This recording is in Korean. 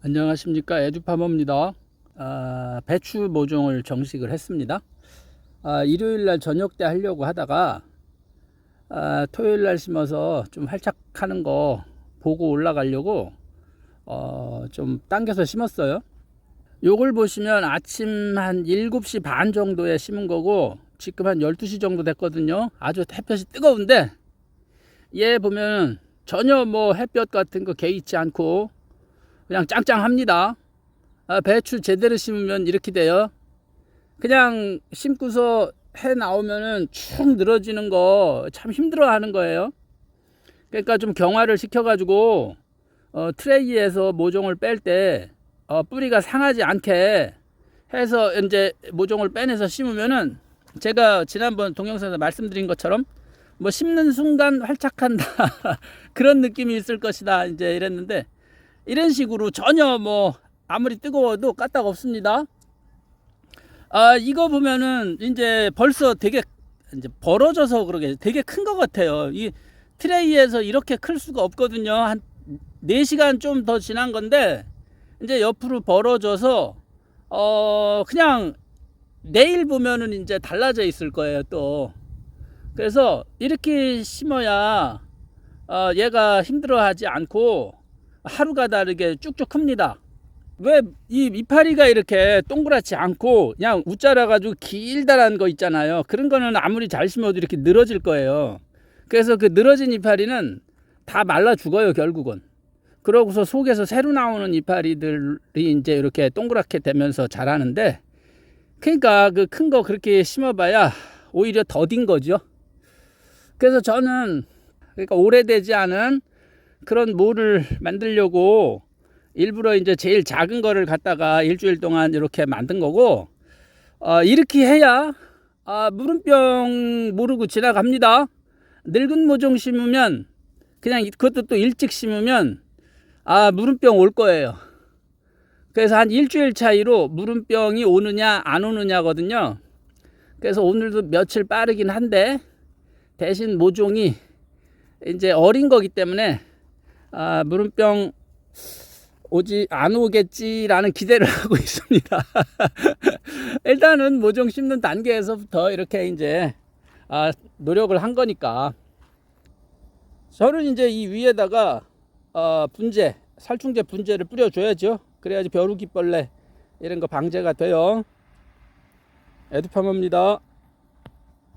안녕하십니까 에듀파머입니다. 아, 배추 모종을 정식을 했습니다. 아, 일요일 날 저녁 때 하려고 하다가 아, 토요일 날 심어서 좀 활착하는 거 보고 올라가려고 어, 좀 당겨서 심었어요. 요걸 보시면 아침 한 7시 반 정도에 심은 거고 지금 한 12시 정도 됐거든요. 아주 햇볕이 뜨거운데 얘 보면 전혀 뭐 햇볕 같은 거 개의치 않고 그냥 짱짱합니다. 아, 배추 제대로 심으면 이렇게 돼요. 그냥 심고서 해 나오면은 축 늘어지는 거 참 힘들어 하는 거예요. 그러니까 좀 경화를 시켜가지고 어, 트레이에서 모종을 뺄때 어, 뿌리가 상하지 않게 해서 이제 모종을 빼내서 심으면은 제가 지난번 동영상에서 말씀드린 것처럼 뭐 심는 순간 활착한다 그런 느낌이 있을 것이다 이제 이랬는데 이런 식으로 전혀 뭐 아무리 뜨거워도 까딱 없습니다. 아 이거 보면은 이제 벌써 되게 이제 벌어져서 그러게 되게 큰 것 같아요. 이 트레이에서 이렇게 클 수가 없거든요. 한 4시간 좀 더 지난 건데 이제 옆으로 벌어져서 어 그냥 내일 보면은 이제 달라져 있을 거예요 또. 그래서 이렇게 심어야 어 얘가 힘들어하지 않고 하루가 다르게 쭉쭉 큽니다. 왜 이 이파리가 이렇게 동그랗지 않고 그냥 웃자라 가지고 길다란 거 있잖아요. 그런 거는 아무리 잘 심어도 이렇게 늘어질 거예요. 그래서 그 늘어진 이파리는 다 말라 죽어요, 결국은. 그러고서 속에서 새로 나오는 이파리들이 이제 이렇게 동그랗게 되면서 자라는데 그러니까 그 큰 거 그렇게 심어봐야 오히려 더딘 거죠. 그래서 저는 그러니까 오래되지 않은 그런 모를 만들려고 일부러 이제 제일 작은 거를 갖다가 일주일 동안 이렇게 만든 거고 어, 이렇게 해야 아, 물음병 모르고 지나갑니다. 늙은 모종 심으면 그냥 그것도 또 일찍 심으면 아 물음병 올 거예요. 그래서 한 일주일 차이로 물음병이 오느냐 안 오느냐거든요. 그래서 오늘도 며칠 빠르긴 한데 대신 모종이 이제 어린 거기 때문에 아, 물음병 오지 안 오겠지라는 기대를 하고 있습니다. 일단은 모종 심는 단계에서부터 이렇게 이제 아, 노력을 한 거니까 저는 이제 이 위에다가 어, 분재 살충제 분재를 뿌려줘야죠. 그래야지 벼룩이벌레 이런 거 방제가 돼요. 에드파머입니다.